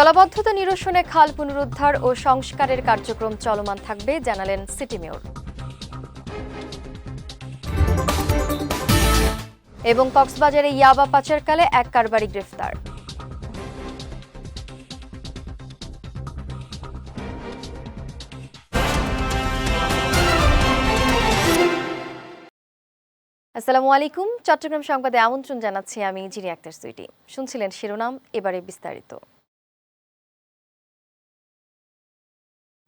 জলাবদ্ধতা নিরসনে খাল পুনরুদ্ধার ও সংস্কারের কার্যক্রম চলমান থাকবে, জানালেন সিটি মেয়র। এবং কক্সবাজারে ইয়াবা পাচারকালে এক কারবারি গ্রেফতার। আসসালামু আলাইকুম। চট্টগ্রাম সংবাদে আমন্ত্রণ জানাচ্ছি আমি জিরি আক্তার সুইটি। শুনছিলেন শিরোনাম, এবারে বিস্তারিত।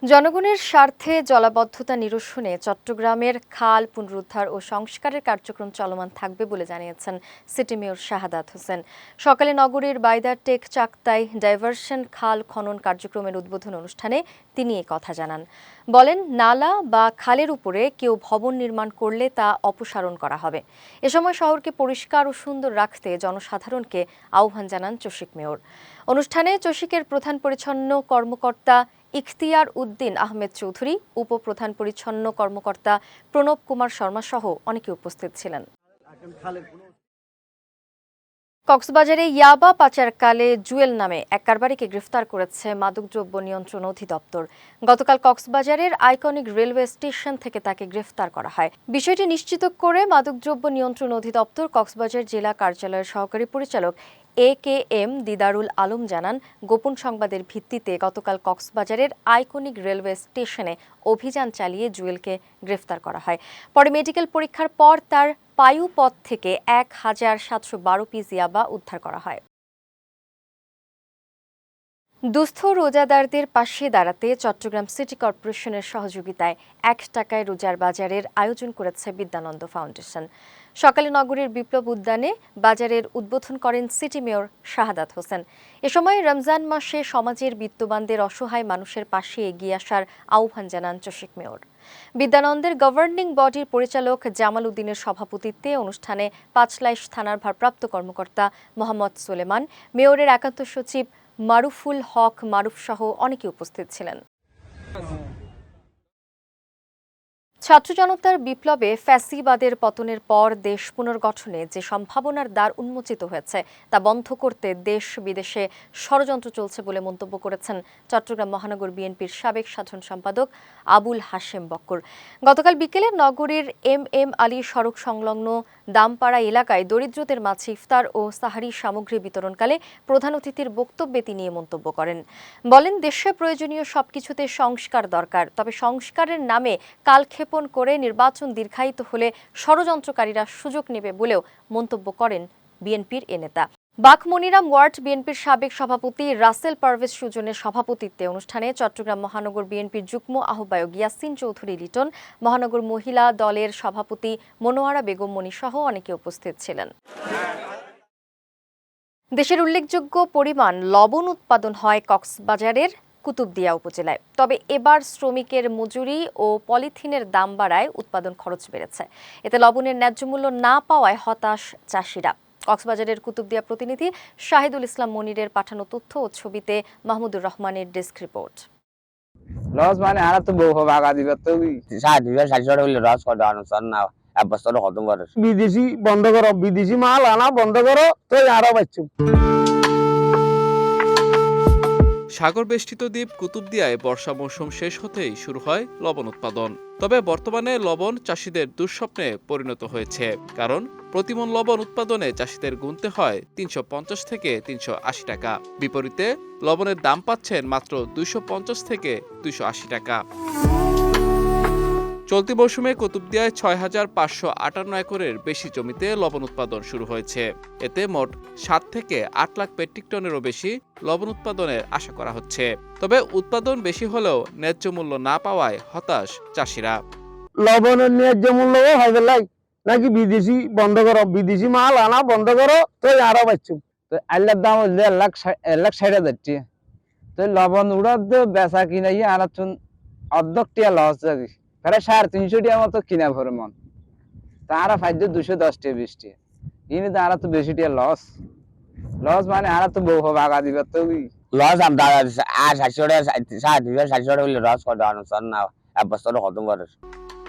জনগণের স্বার্থে জলাবদ্ধতা নিরসনে চট্টগ্রামের খাল পুনরুদ্ধার ও সংস্কারের কার্যক্রম চলমান থাকবে বলে জানিয়েছেন সিটি মেয়র শাহাদাত হোসেন। সকালে নগরীর বাইদার টেক চাকতাই ডাইভারশন খাল খনন কার্যক্রমের উদ্বোধন অনুষ্ঠানে তিনি এ কথা জানান। বলেন, নালা বা খালের উপরে কেউ ভবন নির্মাণ করলে তা অপসারণ করা হবে। এ সময় শহরকে পরিষ্কার ও সুন্দর রাখতে জনসাধারণকে আহ্বান জানান চসিক মেয়র। অনুষ্ঠানে চসিকের প্রধান পরিচ্ছন্ন কর্মকর্তা ইখতিয়ার উদ্দিন আহমেদ চৌধুরী, উপপ্রধান পরিচ্ছন্ন কর্মকর্তা প্রণব কুমার শর্মা সহ অনেকে উপস্থিত ছিলেন। কক্সবাজারে ইয়াবা পাচারকালে জুয়েল নামে এক কারবারিকে গ্রেফতার করেছে মাদকদ্রব্য নিয়ন্ত্রণ অধিদপ্তর। গতকাল কক্সবাজারের আইকনিক রেলওয়ে স্টেশন থেকে তাকে গ্রেফতার করা হয়। বিষয়টি নিশ্চিত করে মাদকদ্রব্য নিয়ন্ত্রণ অধিদপ্তর কক্সবাজার জেলা কার্যালয়ের সহকারী পরিচালক A K M Didarul Alam জানান, গোপন সংবাদের ভিত্তিতে গতকাল কক্সবাজারের আইকনিক রেলওয়ে স্টেশনে অভিযান চালিয়ে জুয়েলকে গ্রেফতার করা হয়। পরে মেডিকেল পরীক্ষার পর তার পায়ুপথ থেকে এক হাজার সাতশো বারো পিস ইয়াবা উদ্ধার করা হয়। দুস্থ রোজাদারদের পাশে দাঁড়াতে চট্টগ্রাম সিটি কর্পোরেশনের সহযোগিতায় এক টাকায় রোজার বাজারের আয়োজন করেছে বিদ্যানন্দ ফাউন্ডেশন। সকালে নগরীর বিপ্লব উদ্যানে বাজারের উদ্বোধন করেন সিটি মেয়র শাহাদাত হোসেন। এ সময় রমজান মাসে সমাজের বিত্তবানদের অসহায় মানুষের পাশে এগিয়ে আসার আহ্বান জানান চশিক মেয়র। বিদ্যানন্দের গভর্নিং বডির পরিচালক জামাল উদ্দিনের সভাপতিত্বে অনুষ্ঠানে পাঁচলাইশ থানার ভারপ্রাপ্ত কর্মকর্তা মোহাম্মদ সোলেমান, মেয়রের একান্ত সচিব মারুফুল হক মারুফ সহ অনেকে উপস্থিত ছিলেন। ছাত্র জনতার বিপ্লবে ফ্যাসিবাদের পতনের পর দেশ পুনর্গঠনে যে সম্ভাবনার দ্বার উন্মোচিত হয়েছে, তা বন্ধ করতে দেশ বিদেশে ষড়যন্ত্র চলছে বলে মন্তব্য করেছেন চট্টগ্রাম মহানগর বিএনপির সাবেক সাধারণ সম্পাদক আবুল হাশেম বক্কর। গতকাল বিকেলে নগরীর এম এম আলী সড়ক সংলগ্ন দামপাড়া এলাকায় দরিদ্রদের মাঝে ইফতার ও সাহারি সামগ্রী বিতরণকালে প্রধান অতিথির বক্তব্যে তিনি মন্তব্য করেন। বলেন, দেশে প্রয়োজনীয় সবকিছুতে সংস্কার দরকার, তবে সংস্কারের নামে কালক্ষেপণ করে নির্বাচন দীর্ঘায়িত হলে ষড়যন্ত্রকারীরা সুযোগ নেবে বলেও মন্তব্য করেন বিএনপির এ নেতা। বাঘমনিরাম ওয়ার্ড বিএনপির সাবেক সভাপতি রাসেল পারভেজ সুজনের সভাপতিত্বে অনুষ্ঠানে চট্টগ্রাম মহানগর বিএনপির যুগ্ম আহ্বায়ক ইয়াসিন চৌধুরী লিটন, মহানগর মহিলা দলের সভাপতি মনোয়ারা বেগম মনি সহ অনেকে উপস্থিত ছিলেন। দেশের উল্লেখযোগ্য পরিমাণ লবণ উৎপাদন হয় কক্সবাজারের কুতুবদিয়া উপজেলায়। তবে এবার শ্রমিকের মজুরি ও পলিথিনের দাম বাড়ায় উৎপাদন খরচ বেড়েছে। এতে লবণের ন্যায্য মূল্য না পাওয়ায় হতাশ চাষিরা। কক্সবাজারের কুতুবদিয়া প্রতিনিধি শাহিদুল ইসলাম মনিরের পাঠানো তথ্য ও ছবিতে মাহমুদুর রহমানের ডেস্ক রিপোর্ট। লস মানে আর তো বউ হবে আগা দিবে তো ষাট দিবে ষাট ষাট হইলে লস করে আনুষ্ঠান না এক বছর খতম করে। বিদেশি বন্ধ করো বিদেশি মাল আনা বন্ধ করো তো আরও বাচ্চু সাগর বেষ্টিত দ্বীপ কুতুবদিয়ায় বর্ষা মৌসুম শেষ হতেই শুরু হয় লবণ উৎপাদন। তবে বর্তমানে লবণ চাষিদের দুঃস্বপ্নে পরিণত হয়েছে, কারণ প্রতিমন লবণ উৎপাদনে চাষিদের গুনতে হয় তিনশো পঞ্চাশ থেকে তিনশো আশি টাকা। বিপরীতে লবণের দাম পাচ্ছেন মাত্র দুইশো পঞ্চাশ থেকে দুইশো আশি টাকা। চলতি মৌসুমে কুতুবদিয়ায় ছয় হাজার পাঁচশো আটান্ন একরের বেশি জমিতে লবণ উৎপাদন শুরু হয়েছে। এতে মোট সাত থেকে আট লাখ মেট্রিক টনেরও বেশি লবণ উৎপাদনের আশা করা হচ্ছে। তবে উৎপাদন বেশি হলেও ন্যায্য মূল্য না পাওয়ায় হতাশ চাষিরা। লবণের ন্যায্য মূল্য হবে লাই। নাকি বিদেশি বন্ধ করো বিদেশি মাল আনা বন্ধ করো তো আরও বাচ্চু তো আল্লাহর দাম হইলে এক লাখ এক লাখ ষাট হাজার তো লবণ উড়ার বেচা কিনা ইয়ে আর অর্ধক টিয়া লস যাবে প্রায় সাড়ে তিনশো মতো কিনা ভরে মন। দুশো দশ টিয়া বিশ ইনি তো আর তো বেশি টিয়া লস। লস মানে আর তো দিবে লস আম দাদা আর ষাটশো টাকা ষাটশো টাকা লস করে না এক বছর খতম করে।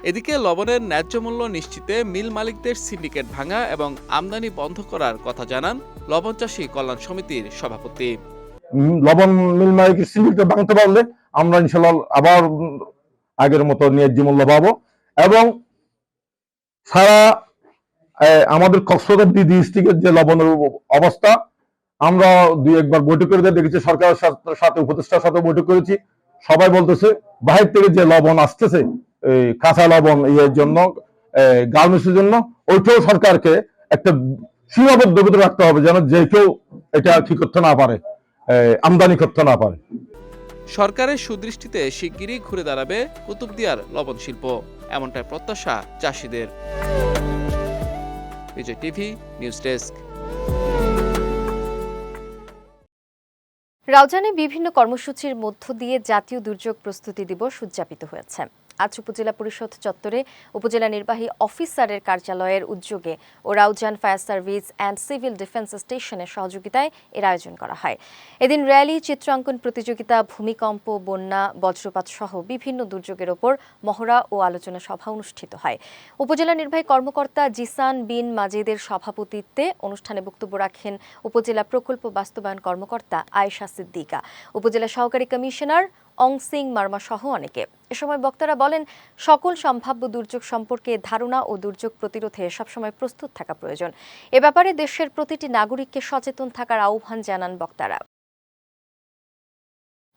এদিকে লবণের ন্যায্য মূল্য নিশ্চিতে মিল মালিকদের সিন্ডিকেট ভাঙা এবং আমদানি বন্ধ করার কথা জানান লবণ চাষী কল্যাণ সমিতির সভাপতি। লবণ মিল মালিকের সিন্ডিকেট ভাঙতে পারলে আমরা ইনশাল্লাহ আবার আগের মতো ন্যায্য মূল্য পাবো এবং সারা আমাদের কক্সবাজার দি ডিস্ট্রিক্টের যে লবণের অবস্থা, আমরা দুই একবার বৈঠক করে দেখেছি, সরকারের সাথে- উপদেষ্টার সাথে বৈঠক করেছি। সবাই বলতেছে, বাহির থেকে যে লবণ আসতেছে কাঁচা লবণ ইয়ের জন্য গার্মেন্টসের জন্য, ওইটাও সরকারকে একটা সীমাবদ্ধ রাখতে হবে যেন যে কেউ এটা কি করতে না পারে আমদানি করতে না পারে। সরকারের সুদৃষ্টিতে শিগগিরই ঘুরে দাঁড়াবে কুতুবদিয়ার লবণ শিল্প। এমনটাই প্রত্যাশা চাষিদের। Bijoy TV, news desk. রাজধানীর বিভিন্ন কর্মসূচির মধ্য দিয়ে জাতীয় দুর্যোগ প্রস্তুতি দিবস উদযাপিত হয়েছে। আজ উপজেলা পরিষদ চত্বরে উপজেলা নির্বাহী অফিসারের কার্যালয়ের উদ্যোগে ও Raozan fire service and civil defence স্টেশনের সহযোগিতায় এর আয়োজন করা হয়। এদিন র্যালি, চিত্রাঙ্কন প্রতিযোগিতা, ভূমিকম্প, বন্যা, বজ্রপাত সহ বিভিন্ন দুর্যোগের ওপর মহড়া ও আলোচনা সভা অনুষ্ঠিত হয়। উপজেলা নির্বাহী কর্মকর্তা জিসান বিন মাজেদের সভাপতিত্বে অনুষ্ঠানে বক্তব্য রাখেন উপজেলা প্রকল্প বাস্তবায়ন কর্মকর্তা আয়েশা সিদ্দিকা। উপজেলা সহকারী কমিশনার অং সিং মার্মা সহ অনেকে। এ সময় বক্তারা বলেন, সকল সম্ভাব্য দুর্যোগ সম্পর্কে ধারণা ও দুর্যোগ প্রতিরোধে সবসময় প্রস্তুত থাকা প্রয়োজন। এ ব্যাপারে দেশের প্রতিটি নাগরিককে সচেতন থাকার আহ্বান জানান বক্তারা।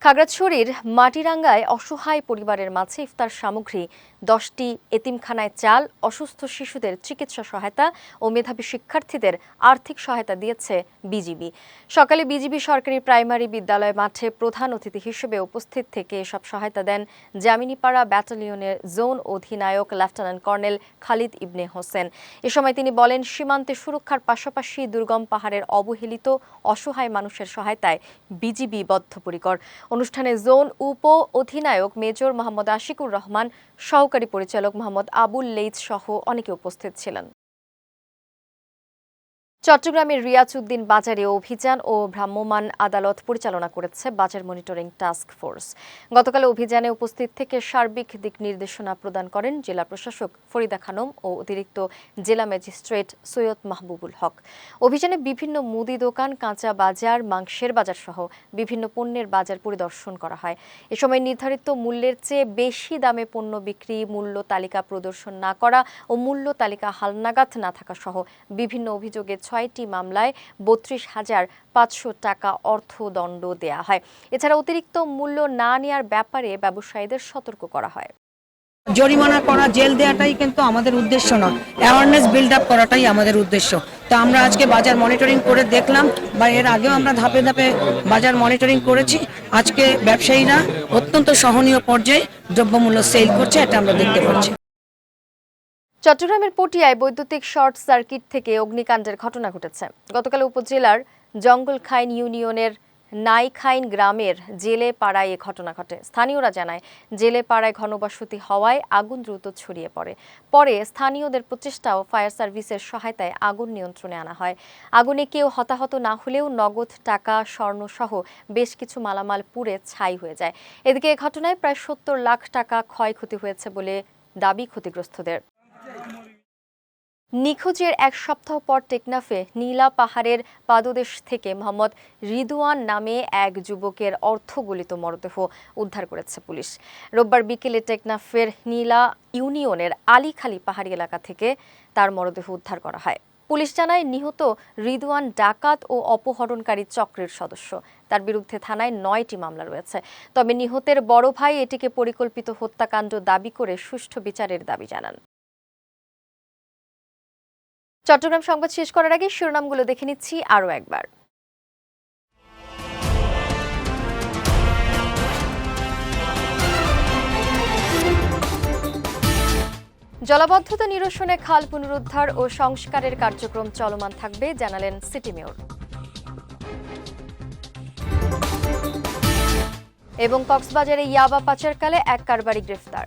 খাগড়াছড়ির মাটিরাঙ্গায় অসহায় পরিবারের মাঝে ইফতার সামগ্রী, দশটি এতিমখানায় চাল, অসুস্থ শিশুদের চিকিৎসা সহায়তা ও মেধাবী শিক্ষার্থীদের আর্থিক সহায়তা দিয়েছে বিজিবি। সকালে বিজিবি সরকারি প্রাইমারি বিদ্যালয় মাঠে প্রধান অতিথি হিসেবে উপস্থিত থেকে এসব সহায়তা দেন জামিনীপাড়া ব্যাটালিয়নের জোন অধিনায়ক লেফটেন্যান্ট কর্নেল খালিদ ইবনে হোসেন। এ সময় তিনি বলেন, সীমান্তে সুরক্ষার পাশাপাশি দুর্গম পাহাড়ের অবহেলিত অসহায় মানুষের সহায়তায় বিজিবি বদ্ধপরিকর। অনুষ্ঠানে জোন উপ অধিনায়ক মেজর মোহাম্মদ আশিকুর রহমান, সহকারী পরিচালক মোহাম্মদ আবুল লেইজ সহ অনেকে উপস্থিত ছিলেন। চট্টগ্রামের রিয়াজউদ্দিন বাজারে অভিযান ও ভ্রাম্যমাণ আদালত পরিচালনা করেছে বাজার মনিটরিং টাস্ক ফোর্স। গতকাল অভিযানে উপস্থিত থেকে সার্বিক দিক নির্দেশনা প্রদান করেন জেলা প্রশাসক ফরিদা খানম ও অতিরিক্ত জেলা ম্যাজিস্ট্রেট সৈয়দ মাহবুবুল হক। অভিযানে বিভিন্ন মুদি দোকান, কাঁচা বাজার, মাংসের বাজার সহ বিভিন্ন পণ্যের বাজার পরিদর্শন করা হয়। এ সময় নির্ধারিত মূল্যের চেয়ে বেশি দামে পণ্য বিক্রি, মূল্য তালিকা প্রদর্শন না করা ও মূল্য তালিকা হালনাগাদ না থাকা সহ বিভিন্ন অভিযোগে ছয়টি মামলায় বত্রিশ হাজার পাঁচশো টাকা অর্থদণ্ড দেয়া হয়। এছাড়া অতিরিক্ত মূল্য না নেয়ার ব্যাপারে ব্যবসায়ীদের সতর্ক করা হয়। জরিমানা করা, জেল দেওয়াটাই কিন্তু আমাদের উদ্দেশ্য নয়। অ্যাওয়ারনেস বিল্ড আপ করাটাই আমাদের উদ্দেশ্য। তো আমরা আজকে বাজার মনিটরিং করে দেখলাম বা এর আগেও আমরা ধাপে ধাপে বাজার মনিটরিং করেছি। আজকে ব্যবসায়ীরা অত্যন্ত সহনীয় পর্যায়ে দ্রব্যমূল্য সেল করছে, এটা আমরা দেখতে পাচ্ছি। চট্টগ্রামের পটিয়ায় বৈদ্যুতিক শর্ট সার্কিট থেকে অগ্নিকাণ্ডের ঘটনা ঘটেছে। গতকাল উপজেলার জঙ্গলখাইন ইউনিয়নের নাইখাইন গ্রামের জেলে পাড়ায় এ ঘটনা ঘটে। স্থানীয়রা জানায় জেলে পাড়ায় ঘনবসতি হওয়ায় আগুন দ্রুত ছড়িয়ে পড়ে। পরে স্থানীয়দের প্রচেষ্টা ও ফায়ার সার্ভিসের সহায়তায় আগুন নিয়ন্ত্রণে আনা হয়। আগুনে কেউ হতাহত না হলেও নগদ টাকা স্বর্ণ সহ বেশ কিছু মালামাল পুড়ে ছাই হয়ে যায়। এদিকে এ ঘটনায় প্রায় সত্তর লাখ টাকা ক্ষয়ক্ষতি হয়েছে বলে দাবি ক্ষতিগ্রস্তদের। নিখোঁজের এক সপ্তাহ পর টেকনাফে নীলা পাহাড়ের পাদদেশ থেকে মোহাম্মদ রিদওয়ান নামে এক যুবকের অর্থগলিত মরদেহ উদ্ধার করেছে পুলিশ। রোববার বিকেলে টেকনাফের নীলা ইউনিয়নের আলীখালী পাহাড়ি এলাকা থেকে তার মরদেহ উদ্ধার করা হয়। পুলিশ জানায়, নিহত রিদওয়ান ডাকাত ও অপহরণকারী চক্রের সদস্য। তার বিরুদ্ধে থানায় নয়টি মামলা রয়েছে। তবে নিহতের বড় ভাই এটিকে পরিকল্পিত হত্যাকাণ্ড দাবি করে সুষ্ঠু বিচারের দাবি জানান। চট্টগ্রাম সংবাদ শেষ করার আগে শিরোনামগুলো দেখে নিচ্ছি আরও একবার। জলাবদ্ধতা নিরসনে খাল পুনরুদ্ধার ও সংস্কারের কার্যক্রম চলমান থাকবে, জানালেন সিটি মেয়র এবং কক্সবাজারে ইয়াবা পাচারকালে এক কারবারি গ্রেফতার।